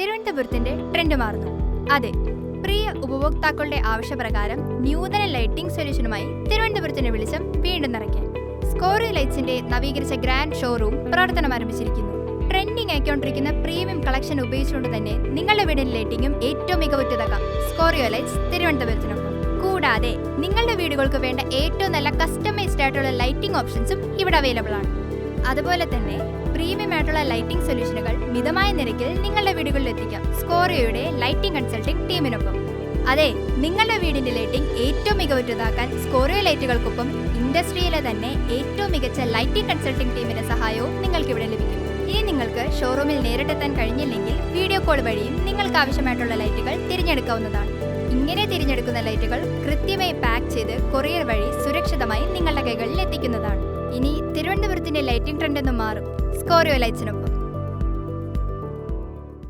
തിരുവനന്തപുരത്തിന്റെ trend മാറുന്നു. അതെ പ്രിയ ഉപഭോക്താക്കളുടെ ആവശ്യപ്രകാരം നൂതന ലൈറ്റിംഗ് സൊല്യൂഷനുമായി തിരുവനന്തപുരത്തിന്റെ വെളിച്ചം വീണ്ടും നിറയ്ക്കാൻ സ്കോറി ലൈറ്റ്സിന്റെ നവീകരിച്ച ഗ്രാൻഡ് ഷോറൂം പ്രവർത്തനം ആരംഭിച്ചിരിക്കുന്നു. ട്രെൻഡിംഗ് ആയിക്കൊണ്ടിരിക്കുന്ന പ്രീമിയം കളക്ഷൻ ഉപയോഗിച്ചുകൊണ്ട് തന്നെ നിങ്ങളുടെ വീടിന്റെ ലൈറ്റിംഗും ഏറ്റവും മികവുറ്റതാക്കാം സ്കോറിയോ ലൈറ്റ്സ് തിരുവനന്തപുരത്തിനൊപ്പം കൂടാതെ നിങ്ങളുടെ വീടുകൾക്ക് വേണ്ട ഏറ്റവും നല്ല കസ്റ്റമൈസ്ഡ് ആയിട്ടുള്ള ലൈറ്റിംഗ് ഓപ്ഷൻസും ഇവിടെ അവൈലബിൾ ആണ്. അതുപോലെ തന്നെ പ്രീമിയം ആയിട്ടുള്ള ലൈറ്റിംഗ് സൊല്യൂഷനുകൾ മിതമായ നിരക്കിൽ നിങ്ങളുടെ വീടുകളിൽ എത്തിക്കാം സ്കോറിയോയുടെ ലൈറ്റിംഗ് കൺസൾട്ടിംഗ് ടീമിനൊപ്പം അതെ നിങ്ങളുടെ വീടിന്റെ ലൈറ്റിംഗ് ഏറ്റവും മികവുറ്റതാക്കാൻ സ്കോറിയോ ലൈറ്റുകൾക്കൊപ്പം ഇൻഡസ്ട്രിയിലെ തന്നെ ഏറ്റവും മികച്ച ലൈറ്റിംഗ് കൺസൾട്ടിംഗ് ടീമിന്റെ സഹായവും നിങ്ങൾക്ക് ഇവിടെ ലഭിക്കും. ഇനി നിങ്ങൾക്ക് ഷോറൂമിൽ നേരിട്ടെത്താൻ കഴിഞ്ഞില്ലെങ്കിൽ വീഡിയോ കോൾ വഴിയും നിങ്ങൾക്ക് ആവശ്യമായിട്ടുള്ള ലൈറ്റുകൾ തിരഞ്ഞെടുക്കാവുന്നതാണ്. ഇങ്ങനെ തിരഞ്ഞെടുക്കുന്ന ലൈറ്റുകൾ കൃത്യമായി പാക്ക് ചെയ്ത് കൊറിയർ വഴി സുരക്ഷിതമായി നിങ്ങളുടെ കൈകളിൽ എത്തിക്കുന്നതാണ്. തിരുവനന്തപുരത്തിന്റെ ലൈറ്റിംഗ് ട്രെൻഡ് ഒന്ന് മാറും. സ്കോറിയോ ലൈറ്റ്സിനൊപ്പം